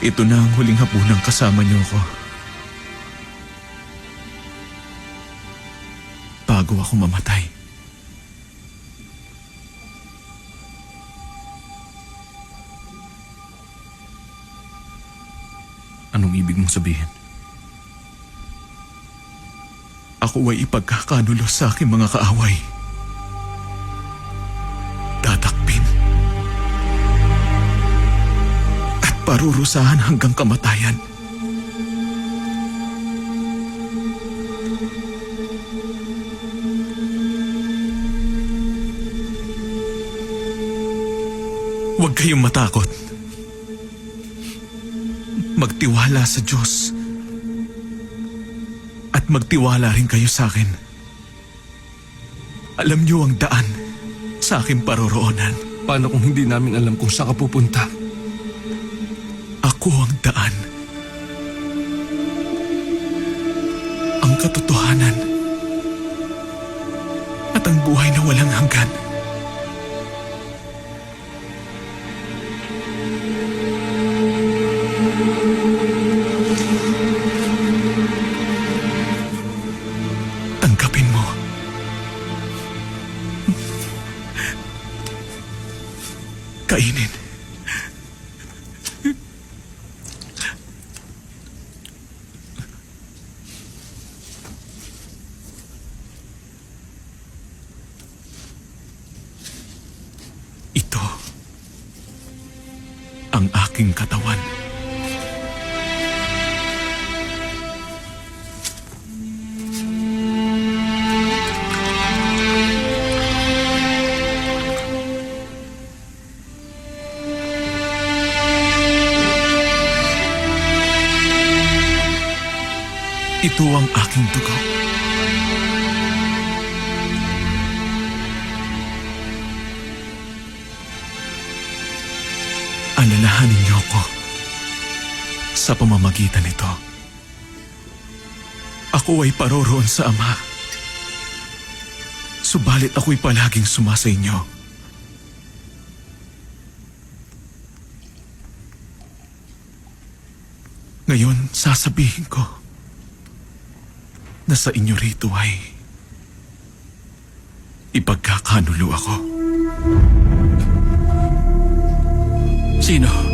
Ito na ang huling hapunang kasama niyo ko. Bago ako mamatay. Anong ibig mong sabihin? Ako ay ipagkakanulo sa aking mga kaaway. Parurusahan hanggang kamatayan. Huwag kayong matakot. Magtiwala sa Diyos. At magtiwala rin kayo sa akin. Alam niyo ang daan sa aking paroroonan. Paano kung hindi namin alam kung saan ka pupunta? Ako ang daan. Ang katotohanan. At ang buhay na walang hanggan. Tanggapin mo. Kainin. Ito ang aking katawan. Ito ang aking dugo. Alalahanin niyo ako sa pamamagitan nito. Ako ay paroroon sa Ama. Subalit ako'y palaging sumasa inyo. Ngayon, sasabihin ko na sa inyo rito ay ipagkakanulo ako. Sino?